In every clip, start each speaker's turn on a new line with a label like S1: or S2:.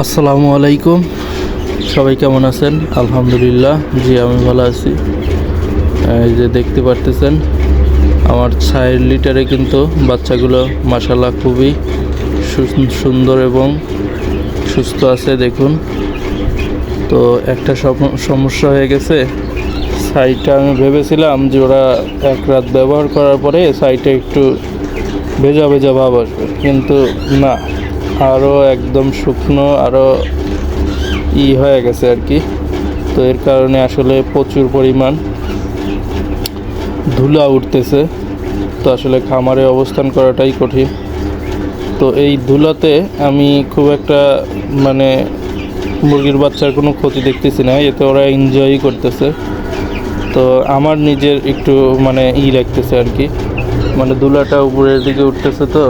S1: আসসালামু আলাইকুম। সবাই কেমন আছেন? আলহামদুলিল্লাহ, জি, আমি ভালো আছি। এই যে দেখতে পারতেছেন, আমার ছায়ের লিটারে কিন্তু বাচ্চাগুলো মাসাল্লাহ খুবই সুন্দর এবং সুস্থ আছে, দেখুন। তো একটা সমস্যা হয়ে গেছে। সাইটটা আমি ভেবেছিলাম যে ওরা এক রাত ব্যবহার করার পরে সাইটে একটু ভেজা ভেজা ভাব আসবে, কিন্তু না। আরও একদম শুকনো আরও ই হয়ে গেছে আর কি। তো এর কারণে আসলে প্রচুর পরিমাণ ধুলা উঠতেছে। তো আসলে খামারে অবস্থান করাটাই কঠিন। তো এই ধুলাতে আমি খুব একটা মানে মুরগির বাচ্চার কোনো ক্ষতি দেখতেছি না, এতে ওরা এনজয়ই করতেছে। তো আমার নিজের একটু মানে ই লাগতেছে আর কি। মানে ধুলাটা উপরের দিকে উঠতেছে তো।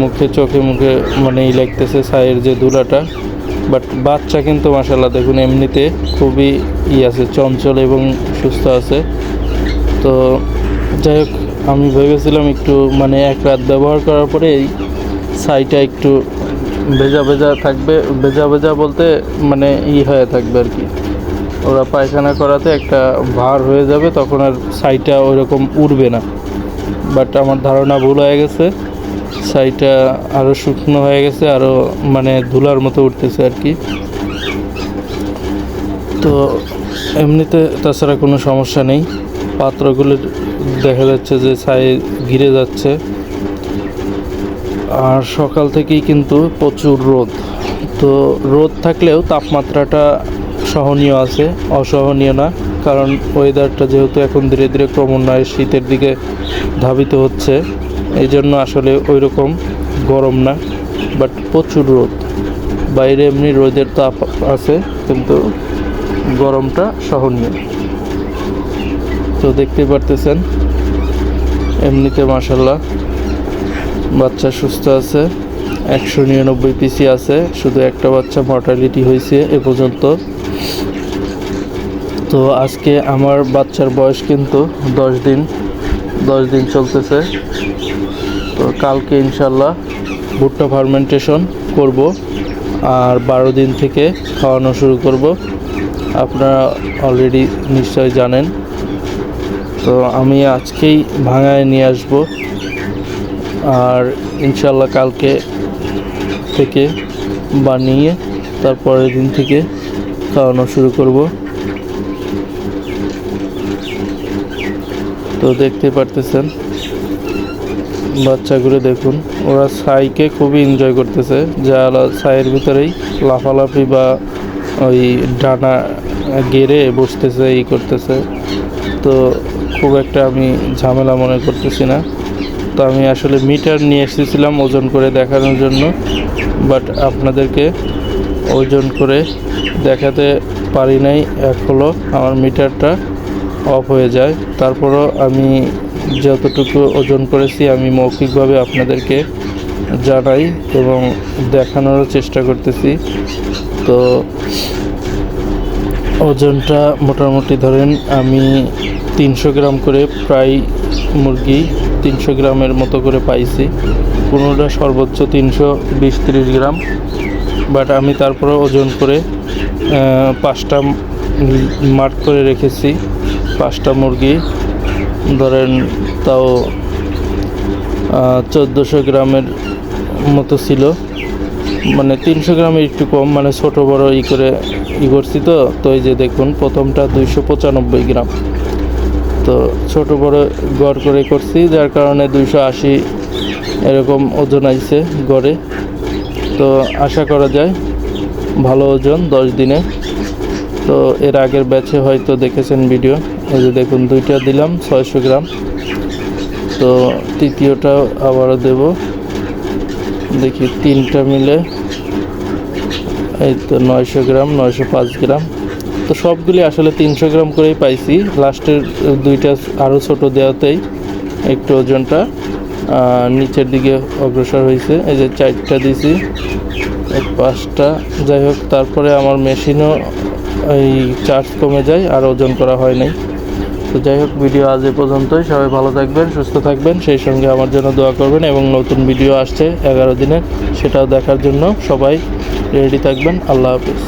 S1: মুখে, চোখে, মুখে মানে ই লাগতেছে ছায়ের যে ধুলাটা বাট বাচ্চা কিন্তু মাসাল্লাহ দেখুন এমনিতে খুবই ই আছে, চঞ্চল এবং সুস্থ আছে। তো যাই হোক, আমি ভেবেছিলাম একটু মানে এক রাত ব্যবহার করার পরে এই ছাইটা একটু ভেজা ভেজা থাকবে, ভেজা ভেজা বলতে মানে ই হয়ে থাকবে আর কি। ওরা পায়খানা করাতে একটা ভার হয়ে যাবে, তখন আর ছাইটা ওইরকম উড়বে না। বাট আমার ধারণা ভুল হয়ে গেছে। ছাইটা আরও শুকনো হয়ে গেছে আরও মানে ধুলার মতো উঠতেছে আর কি। তো এমনিতে তাছাড়া কোনো সমস্যা নেই। পাত্রগুলো দেখা যাচ্ছে যে ছাই ঘিরে যাচ্ছে। আর সকাল থেকেই কিন্তু প্রচুর রোদ। তো রোদ থাকলেও তাপমাত্রাটা সহনীয় আছে, অসহনীয় না। কারণ ওয়েদারটা যেহেতু এখন ধীরে ধীরে ক্রমান্বয়ে শীতের দিকে ধাবিত হচ্ছে। এই জন্য আসলে ওই রকম গরম না বাট প্রচুর রোদ। বাইরে এমনি রোদের তাপ আছে, কিন্তু গরমটা সহনীয়। তো দেখতে পারতেছেন, এমনিতে মাসাল্লাহ বাচ্চা সুস্থ আছে, একশো নিরানব্বই পিসি আছে, শুধু একটা বাচ্চা মর্টালিটি হয়েছে এ পর্যন্ত। তো আজকে আমার বাচ্চার বয়স কিন্তু দশ দিন। দশ দিন চলতেছে। তো কালকে ইনশাল্লাহ ভুট্টা ফার্মেন্টেশন করব আর বারো দিন থেকে খাওয়ানো শুরু করব। আপনারা অলরেডি নিশ্চয় জানেন। তো আমি আজকেই ভাঙায় নিয়ে আসব। আর ইনশাল্লাহ কালকে থেকে বানিয়ে তারপরের দিন থেকে খাওয়ানো শুরু করব। তো দেখতে পারতেছেন। বাচ্চাগুলো দেখুন, ওরা ছাইকে খুবই এনজয় করতেছে, যা ছাইয়ের ভিতরেই লাফালাফি বা ওই ডানা গেড়ে বসতেছে, ই করতেছে। তো খুব একটা আমি ঝামেলা মনে করতেছি না। তো আমি আসলে মিটার নিয়ে এসেছিলাম ওজন করে দেখানোর জন্য বাট আপনাদেরকে ওজন করে দেখাতে পারি নাই। এক হলো আমার মিটারটা অফ হয়ে যায়। তারপরও আমি যতটুকু ওজন করেছি, আমি মৌখিকভাবে আপনাদেরকে জানাই এবং দেখানোরও চেষ্টা করতেছি। তো ওজনটা মোটামুটি ধরেন আমি তিনশো গ্রাম করে প্রায় মুরগি তিনশো গ্রামের মতো করে পাইছি। কোনোটা সর্বোচ্চ তিনশো বিশ তিরিশ গ্রাম। বাট আমি তারপরে ওজন করে পাঁচটা মার্ক করে রেখেছি। পাঁচটা মুরগি। ধরেন তাও চোদ্দোশো গ্রামের মতো ছিল। মানে তিনশো গ্রামের একটু কম মানে ছোট বড় ই করে ই করছি তো। তো এই যে দেখুন, প্রথমটা দুইশো পঁচানব্বই গ্রাম। তো ছোট বড় গড় করে করছি, যার কারণে দুইশো আশি এরকম ওজন আইছে গড়ে। তো আশা করা যায় ভালো ওজন, দশ দিনে। তো এর আগের ব্যাচে হয়তো দেখেছেন ভিডিও। এই যে দেখুন, দুইটা দিলাম, ছয়শো গ্রাম। তো তৃতীয়টা আবারও দেব। দেখি, তিনটা মিলে এই তো নয়শো গ্রাম, নয়শো পাঁচ গ্রাম। তো সবগুলি আসলে তিনশো গ্রাম করেই পাইছি। লাস্টের দুইটা আরও ছোট দেওয়াতেই একটু ওজনটা নিচের দিকে অগ্রসর হয়েছে। এই যে চারটা দিছি পাঁচটা। যাই হোক, তারপরে আমার মেশিনও এই চার্জ কমে যায় আর ওজন করা হয় নাই। তো যাই হোক ভিডিও আজ এ পর্যন্তই। সবাই ভালো থাকবেন, সুস্থ থাকবেন। সেই সঙ্গে আমার জন্য দোয়া করবেন এবং নতুন ভিডিও আসছে এগারো দিনের, সেটাও দেখার জন্য সবাই রেডি থাকবেন। আল্লাহ হাফিজ।